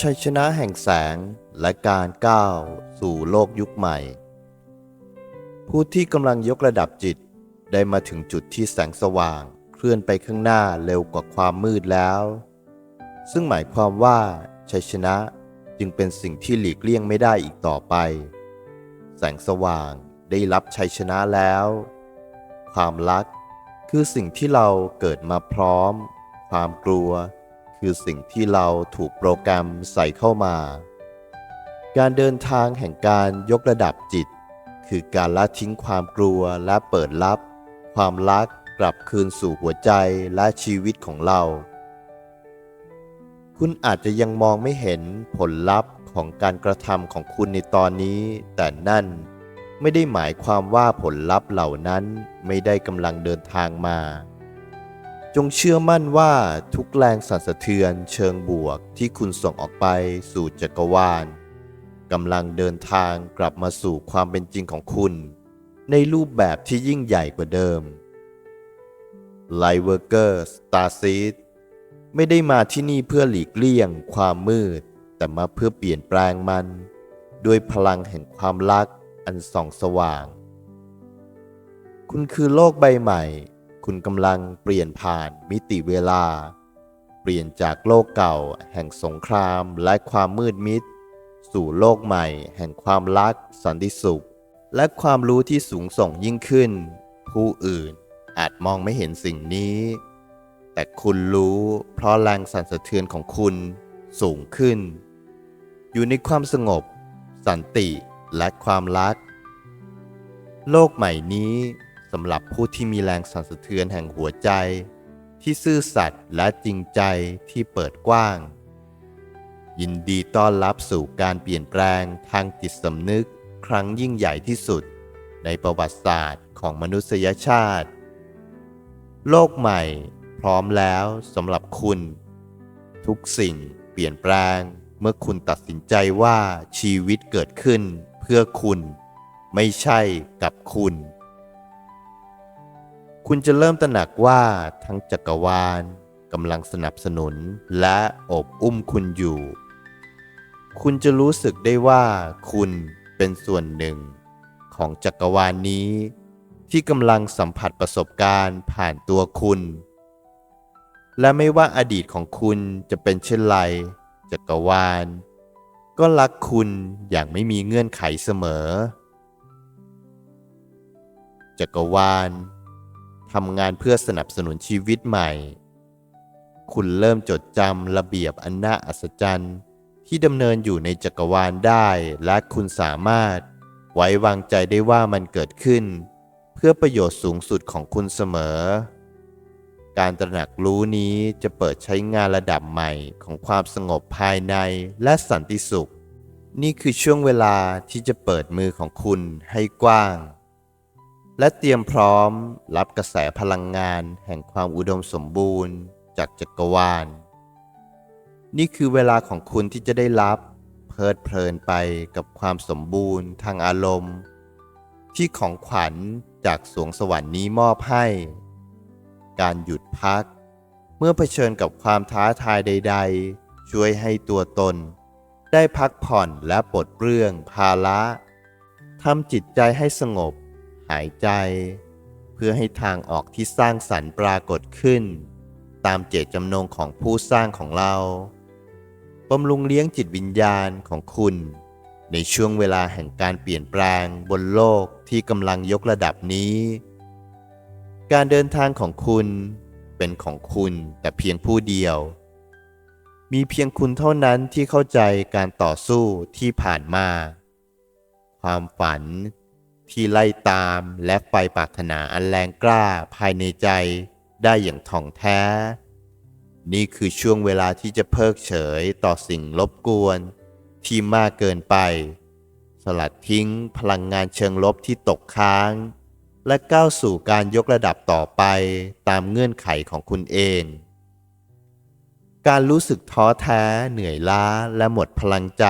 ชัยชนะแห่งแสงและการก้าวสู่โลกยุคใหม่ ผู้ที่กำลังยกระดับจิตได้มาถึงจุดที่แสงสว่างเคลื่อนไปข้างหน้าเร็วกว่าความมืดแล้ว ซึ่งหมายความว่าชัยชนะจึงเป็นสิ่งที่หลีกเลี่ยงไม่ได้อีกต่อไป แสงสว่างได้รับชัยชนะแล้ว ความรักคือสิ่งที่เราเกิดมาพร้อม ความกลัว คือสิ่งที่เราถูกโปรแกรมใส่เข้ามา การเดินทางแห่งการยกระดับจิต คือการละทิ้งความกลัวและเปิดรับ ความรักกลับคืนสู่หัวใจและชีวิตของเรา คุณอาจจะยังมองไม่เห็นผลลัพธ์ของการกระทำของคุณในตอนนี้ แต่นั่นไม่ได้หมายความว่าผลลัพธ์เหล่านั้นไม่ได้กำลังเดินทางมา จงเชื่อมั่นว่าทุกแรงสั่นสะเทือนเชิงบวกที่คุณส่งออกไปสู่จักรวาลกำลังเดินทางกลับมาสู่ความเป็นจริงของคุณ ในรูปแบบที่ยิ่งใหญ่กว่าเดิมไลเวอร์เกอร์สตาร์ซีดไม่ได้มาที่นี่เพื่อหลีกเลี่ยงความมืด แต่มาเพื่อเปลี่ยนแปลงมัน ด้วยพลังแห่งความรักอันส่องสว่าง คุณคือโลกใบใหม่ คุณกำลังเปลี่ยนผ่านมิติเวลา เปลี่ยนจากโลกเก่า แห่งสงครามและความมืดมิด สู่โลกใหม่ แห่งความรัก สันติสุข และความรู้ที่สูงส่งยิ่งขึ้น ผู้อื่นอาจมองไม่เห็นสิ่งนี้ แต่คุณรู้เพราะแรงสั่นสะเทือนของคุณสูงขึ้น อยู่ในความสงบ สันติและความรัก โลกใหม่นี้ สำหรับผู้ที่มีแรงสั่นสะเทือนแห่งหัวใจ ที่ซื่อสัตย์และจริงใจที่เปิดกว้าง ยินดีต้อนรับสู่การเปลี่ยนแปลงทางจิตสำนึกครั้งยิ่งใหญ่ที่สุด ในประวัติศาสตร์ของมนุษยชาติ โลกใหม่พร้อมแล้วสำหรับคุณ ทุกสิ่งเปลี่ยนแปลงเมื่อคุณตัดสินใจว่าชีวิตเกิดขึ้นเพื่อคุณ ไม่ใช่กับคุณ คุณจะเริ่มตระหนักว่าทั้งจักรวาลกำลังสนับสนุนและอบอุ้มคุณอยู่ คุณจะรู้สึกได้ว่าคุณเป็นส่วนหนึ่งของจักรวาลนี้ ที่กำลังสัมผัสประสบการณ์ผ่านตัวคุณ และไม่ว่าอดีตของคุณจะเป็นเช่นไร จักรวาล ก็รักคุณอย่างไม่มีเงื่อนไขเสมอ จักรวาล ทำงานเพื่อสนับสนุนชีวิตใหม่ คุณเริ่มจดจำระเบียบอันน่าอัศจรรย์ ที่ดำเนินอยู่ในจักรวาลได้ และคุณสามารถ ไว้วางใจได้ว่ามันเกิดขึ้น เพื่อประโยชน์สูงสุดของคุณเสมอ การตระหนักรู้นี้จะเปิดใช้งานระดับใหม่ของความสงบภายในและสันติสุข นี่คือช่วงเวลาที่จะเปิดมือของคุณให้กว้าง และเตรียมพร้อมรับกระแสพลังงานแห่งความอุดมสมบูรณ์จากจักรวาล นี่คือเวลาของคุณที่จะได้รับเพลิดเพลินไปกับความสมบูรณ์ทางอารมณ์ ที่ของขวัญจากสวงสวรรค์นี้มอบให้ การหยุดพัก เมื่อเผชิญกับความท้าทายใด ๆ ช่วยให้ตัวตน ได้พักผ่อนและปลดเปลื้องภาระทำจิตใจให้สงบายใจ เพื่อให้ทางออกที่สร้างสรรค์ปรากฏขึ้น ตามเจตจำนงของผู้สร้างของเราบำรุงเลี้ยงจิตวิญญาณของคุณ ในช่วงเวลาแห่งการเปลี่ยนแปลงบนโลกที่กำลังยกระดับนี้ การเดินทางของคุณเป็นของคุณแต่เพียงผู้เดียว มีเพียงคุณเท่านั้นที่เข้าใจการต่อสู้ที่ผ่านมา ความฝัน ที่ไล่ตามและไฟปรารถนาอันแรงกล้าภายในใจได้อย่างท่องแท้ นี่คือช่วงเวลาที่จะเพิกเฉยต่อสิ่งรบกวน ที่มากเกินไป สลัดทิ้งพลังงานเชิงลบที่ตกค้าง และก้าวสู่การยกระดับต่อไปตามเงื่อนไขของคุณเอง การรู้สึกท้อแท้เหนื่อยล้าและหมดพลังใจ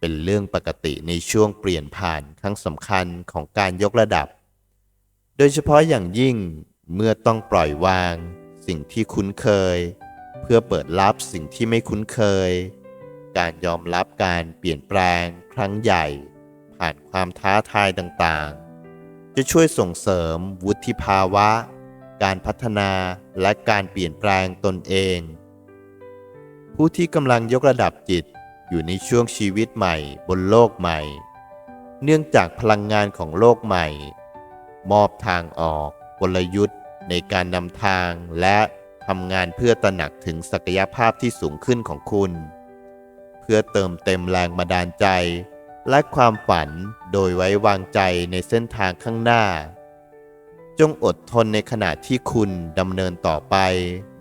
เป็นเรื่องปกติในช่วงเปลี่ยนผ่านครั้งสำคัญของการยกระดับ โดยเฉพาะอย่างยิ่งเมื่อต้องปล่อยวาง สิ่งที่คุ้นเคย เพื่อเปิดรับสิ่งที่ไม่คุ้นเคย การยอมรับการเปลี่ยนแปลงครั้งใหญ่ ผ่านความท้าทายต่างๆ จะช่วยส่งเสริมวุฒิภาวะ การพัฒนาและการเปลี่ยนแปลงตนเอง ผู้ที่กำลังยกระดับจิต อยู่ในช่วงชีวิตใหม่บนโลกใหม่ เนื่องจากพลังงานของโลกใหม่ มอบทางออกกลยุทธ์ในการนำทางและทำงานเพื่อตระหนักถึงศักยภาพที่สูงขึ้นของคุณ เพื่อเติมเต็มแรงบันดาลใจ และความฝันโดยไว้วางใจในเส้นทางข้างหน้า จงอดทนในขณะที่คุณดำเนินต่อไป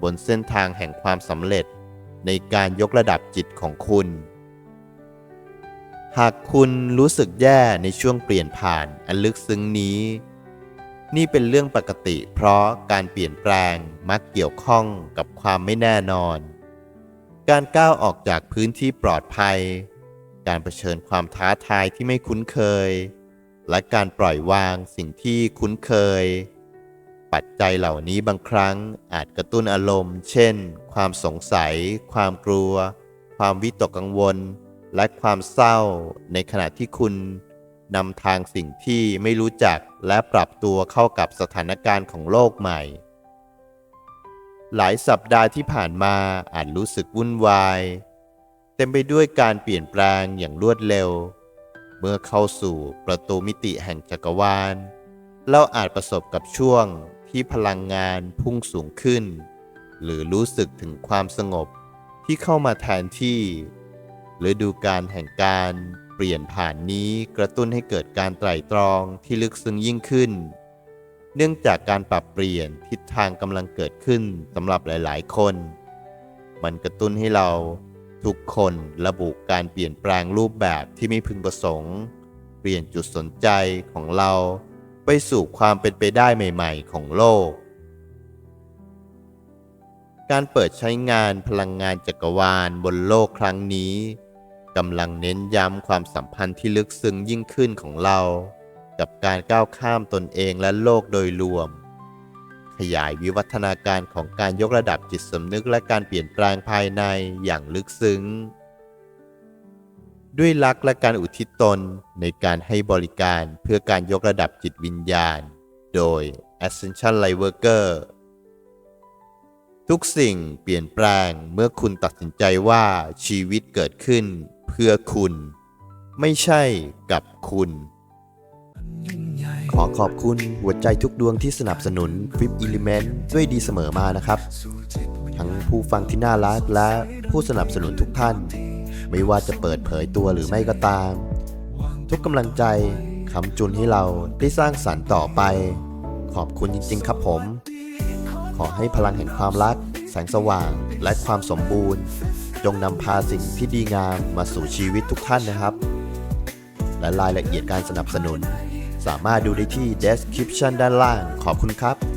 บนเส้นทางแห่งความสำเร็จในการยกระดับจิตของคุณ หากคุณรู้สึกแย่ในช่วงเปลี่ยนผ่านอันลึกซึ้งนี้ นี่เป็นเรื่องปกติ เพราะการเปลี่ยนแปลงมักเกี่ยวข้องกับความไม่แน่นอน การก้าวออกจากพื้นที่ปลอดภัย การเผชิญความท้าทายที่ไม่คุ้นเคย และการปล่อยวางสิ่งที่คุ้นเคย ปัจจัยเหล่านี้บางครั้งอาจกระตุ้นอารมณ์ เช่น ความสงสัย ความกลัว ความวิตกกังวล และความเศร้าในขณะที่คุณนำทางสิ่งที่ไม่รู้จักและปรับตัวเข้ากับสถานการณ์ของโลกใหม่ หลายสัปดาห์ที่ผ่านมาอาจรู้สึกวุ่นวาย เต็มไปด้วยการเปลี่ยนแปลงอย่างรวดเร็ว เมื่อเข้าสู่ประตูมิติแห่งจักรวาล เราอาจประสบกับช่วงที่พลังงานพุ่งสูงขึ้น หรือรู้สึกถึงความสงบที่เข้ามาแทนที่ ฤดูการแห่งการเปลี่ยนผ่านนี้กระตุ้นให้เกิดการไตร่ตรองที่ลึกซึ้งยิ่งขึ้น เนื่องจากการปรับเปลี่ยนทิศทางกำลังเกิดขึ้นสำหรับหลาย ๆ คน มันกระตุ้นให้เราทุกคนระบุการเปลี่ยนแปลงรูปแบบที่ไม่พึงประสงค์ เปลี่ยนจุดสนใจของเราไปสู่ความเป็นไปได้ใหม่ ๆ ของโลก การเปิดใช้งานพลังงานจักรวาลบนโลกครั้งนี้ กำลังเน้นย้ำความสัมพันธ์ที่ลึกซึ้งยิ่งขึ้นของเรา กับการก้าวข้ามตนเองและโลกโดยรวม ขยายวิวัฒนาการของการยกระดับจิตสำนึกและการเปลี่ยนแปลงภายในอย่างลึกซึ้ง ด้วยรักและการอุทิศตนในการให้บริการเพื่อการยกระดับจิตวิญญาณ โดย Ascension Lightworker ทุกสิ่งเปลี่ยนแปลงเมื่อคุณตัดสินใจว่าชีวิตเกิดขึ้น เพื่อคุณ ไม่ใช่กับคุณ ขอขอบคุณหัวใจทุกดวงที่สนับสนุน Flip Element ด้วยดีเสมอมานะครับ ทั้งผู้ฟังที่น่ารักและผู้สนับสนุนทุกท่าน ไม่ว่าจะเปิดเผยตัวหรือไม่ก็ตาม ทุกกำลังใจคำจุนให้เราได้สร้างสรรค์ต่อไป ขอบคุณจริง ๆ ครับผม ขอให้พลังแห่งความรัก แสงสว่างและความสมบูรณ์ จงนำพาสิ่งที่ดีงามมาสู่ชีวิตทุกท่านนะครับ และรายละเอียดการสนับสนุน สามารถดูได้ที่ description ด้านล่าง ขอบคุณครับ